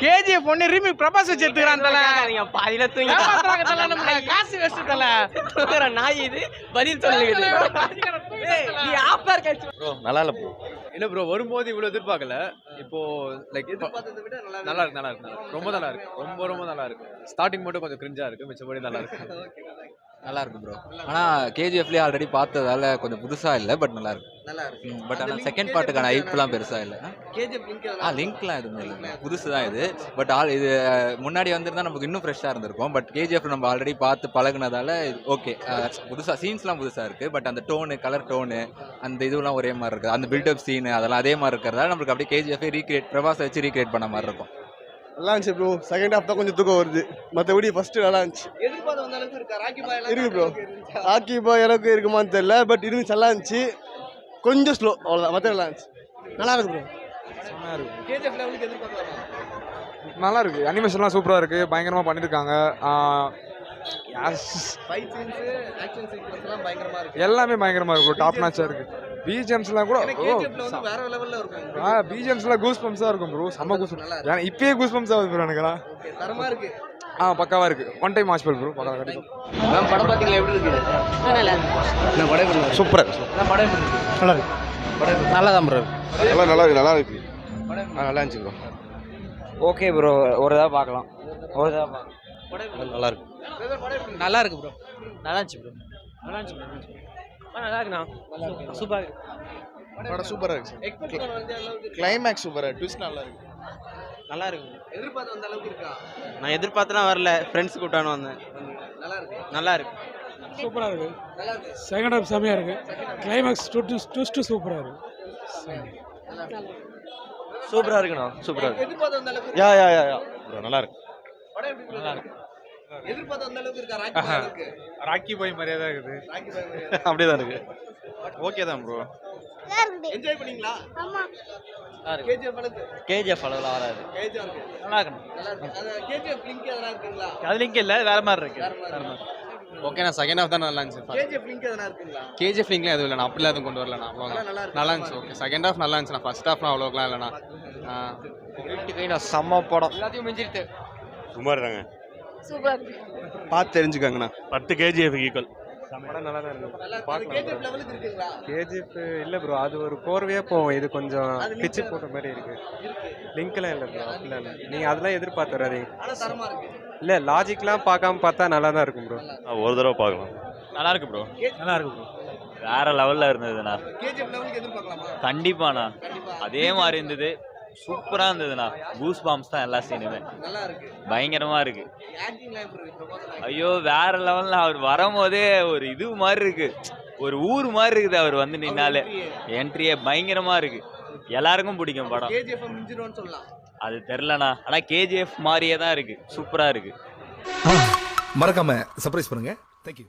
KGF ஒன்னு remake Prabhas வச்சு எடுத்துக்கிறான் தல நீங்க பாதியில தூங்கி தல நம்மள காசு வேஸ்ட் தல. தூங்குற நாய் இது. பதில் சொல்லுங்க நீ ஆஃபர் ப்ரோ நல்லா இல்லை ப்ரோ இல்ல ப்ரோ வரும்போது இவ்வளவு எதிர்பார்க்கல? இப்போ லைக் நல்லா இருக்கு. நல்லா இருக்கு ரொம்ப நல்லா இருக்கு. ரொம்ப ரொம்ப நல்லா இருக்கு. ஸ்டார்டிங் மட்டும் கொஞ்சம் கிரிஞ்சா இருக்கு. மிச்சபடி நல்லா இருக்கு. நல்லா இருக்கு ப்ரோ ஆனால் கேஜிஎஃப்லேயே ஆல்ரெடி பார்த்ததால கொஞ்சம் புதுசாக இல்லை பட் நல்லா இருக்கு நல்லா இருக்கு பட் ஆனால் செகண்ட் பார்ட்டுக்கான ஐப்லாம் பெருசாக இல்லை. ஆ லிங்க்லாம் எதுவுமே இல்லை. புதுசு தான் இது பட் ஆல் இது முன்னாடி வந்திருந்தா நமக்கு இன்னும் ஃப்ரெஷ்ஷாக இருந்திருக்கும். பட் கேஜிஎஃப் நம்ம ஆல்ரெடி பார்த்து பழகுனதால ஓகே புதுசாக சீன்ஸ்லாம் புதுசாக இருக்குது பட் அந்த டோனு கலர் டோனு அந்த இதுவெல்லாம் ஒரே மாதிரி இருக்குது. அந்த பில்டப் சீனு அதெல்லாம் அதே மாதிரி இருக்கிறதால நம்மளுக்கு அப்படியே கேஜிஎஃபே ரீக்ரியேட் பிரபாஸை வச்சு ரீக்ரியேட் பண்ண மாதிரி இருக்கும். நல்லா இருந்துச்சு ப்ரோ செகண்ட் ஹாஃப் தான் கொஞ்சம் தூக்கம் வருது. மற்றபடி ஃபர்ஸ்ட் நல்லா இருந்துச்சு. இருக்கா? ராக்கி ப்ரோ ஆக்கி பாய் அளவுக்கு இருக்குமான்னு தெரியல பட் இருந்துச்சு நல்லா இருந்துச்சு. கொஞ்சம் ஸ்லோ அவ்வளோதான் மற்ற நல்லா இருந்துச்சு. நல்லா இருக்கு ப்ரோ நல்லா இருக்கு. அனிமேஷன்லாம் சூப்பராக இருக்கு. பயங்கரமா பண்ணியிருக்காங்க எல்லாம் பயங்கரமா இருக்கு. எல்லாமே பயங்கரமா இருக்கும் டாப் நாச்சா இருக்கு. பிஜிஎம்ஸ்லாம் கூட வேற லெவல்ல இருக்கும். ஆ பிஜிஎம்ஸ்லாம் கூஸ் பம்ப்ஸாக இருக்கும் ப்ரோ செம்ம கூஸ் ஏன்னா இப்பயே கூஸ் பம்ப்ஸ் ஆகுது ப்ரோ எனக்குலாம் ஓகே தரமா இருக்கு. ஆ பக்காவா இருக்கு. ஒன் டைம் வாட்ச் ப்ரோ பக்கம் கண்டிப்பாக மேம் படம் பாத்தீங்களா? எப்படி இருக்கு? நல்லா இருக்கு. படம் சூப்பர் படம் இருக்கு? நல்லா இருக்கு. நல்லா தான் ப்ரோ நல்லா நல்லா இருக்கு நல்லா இருக்கு. நல்லா இருந்துச்சு ப்ரோ ஓகே ப்ரோ ஒரு தடவை பார்க்கலாம். ஒரு தடவை பார்க்கலாம். நல்லா இருக்கு. நல்லா இருக்கு ப்ரோ நல்லா இருந்துச்சு ப்ரோ நல்லா இருந்துச்சு நல்லா இருக்குண்ணா. சூப்பராக இருக்கு. படம் சூப்பராக இருக்கு கிளைமேக்ஸ் சூப்பராக ட்விஸ்ட் நல்லா இருக்கு. நல்லா இருக்கு எதிர்பார்த்த வந்த அளவுக்கு இருக்கா? நான் எதிர்பார்த்துலாம் வரல. ஃப்ரெண்ட்ஸ் கூட்டான்னு வந்தேன். நல்லா இருக்கு. நல்லா இருக்கு. சூப்பராக இருக்கு. நல்லா இருக்கு. செகண்ட் ஹாஃப் செமையாக இருக்கு. கிளைமேக்ஸ் ட்விஸ்ட்டு சூப்பராக இருக்கு. சூப்பராக இருக்குண்ணா. சூப்பராக இருக்கு. எதிர்பார்த்த வந்த அளவுக்கு யா யா யா யா. ப்ரோ நல்லா இருக்கு. படம் எப்படி நல்லா இருக்கு. எதிர்பார்த்த வந்த அளவுக்கு இருக்கா? ராக்கி பாய் அளவுக்கு ராக்கி பாய் மாதிரியே தான் இருக்குது. ராக்கி பாய் அப்படியே தான் இருக்கு. ஓகே தான் ப்ரோ என்ஜாய் பண்ணீங்களா? கேஜிஎஃப் அளவில் வராது. கேஜிஎஃப் இருக்கு. நல்லா இருக்கு. நல்லா இருக்கு. அது கேஜிஎஃப் லிங்க் எதனா இருக்குங்களா? அது லிங்க் இல்லை வேற மாதிரி இருக்கு. வேற மாதிரி ஓகே நான் செகண்ட் ஹாஃப் தான் நல்லா இருந்துச்சு கேஜிஎஃப் லிங்க் எதனா இருக்குங்களா? கேஜிஎஃப் லிங்க்லாம் எதுவும் இல்லை நான் அப்படிலாம் எதுவும் கொண்டு வரல நான் நல்லா இருக்கு. நல்லா இருந்துச்சு ஓகே செகண்ட் ஹாஃப் நல்லா இருந்துச்சு நான் ஃபர்ஸ்ட் ஹாஃப்லாம் அவ்வளோக்கெலாம் இல்லைண்ணா செம்ம படம். எல்லாத்தையும் சுமார் தாங்க சூப்பராக இருக்கு. பார்த்து தெரிஞ்சுக்கங்கண்ணா. பத்து கேஜிஎஃப் ஈக்குவல் படம் நல்லா தான் இருக்கு. கேஜிஎஃப் இல்லை ப்ரோ அது ஒரு கோர்வையாக போகும். இது கொஞ்சம் பிச்சு. போட்ட மாதிரி இருக்கு. இருக்கு. லிங்க்லாம் இல்லை ப்ரோ அப்படிலாம் இல்லை. நீங்கள் அதெல்லாம் எதிர்பார்த்து வராதீங்க. ஆனா தரமா இருக்கு. இல்லை லாஜிக்லாம் பார்க்காம பார்த்தா நல்லா தான் இருக்கும் ப்ரோ ஒரு தடவை பார்க்கலாம். நல்லா இருக்கு ப்ரோ நல்லா இருக்கு ப்ரோ வேற லெவலில் இருந்ததுண்ணா. கண்டிப்பாண்ணா. கண்டிப்பா. அதே மாதிரி இருந்தது. சூப்பராக இருந்ததுண்ணா. கூஸ் பாம்ஸ் தான் எல்லா சீனுமே நல்லா இருக்கு. ஐயோ வேற லெவல்ல அவர் வரும்போதே ஒரு இது மாதிரி இருக்கு. ஒரு ஊர் மாதிரி இருக்குது அவர் வந்து நின்னாலே. என்ட்ரியே பயங்கரமா இருக்கு. எல்லாருக்கும் பிடிக்கும் படம். அது தெரிலண்ணா ஆனா கேஜிஎஃப் மாதிரியே தான் இருக்கு. சூப்பரா இருக்கு. மறக்காம சர்ப்ரைஸ் பண்ணுங்க. தேங்க்யூ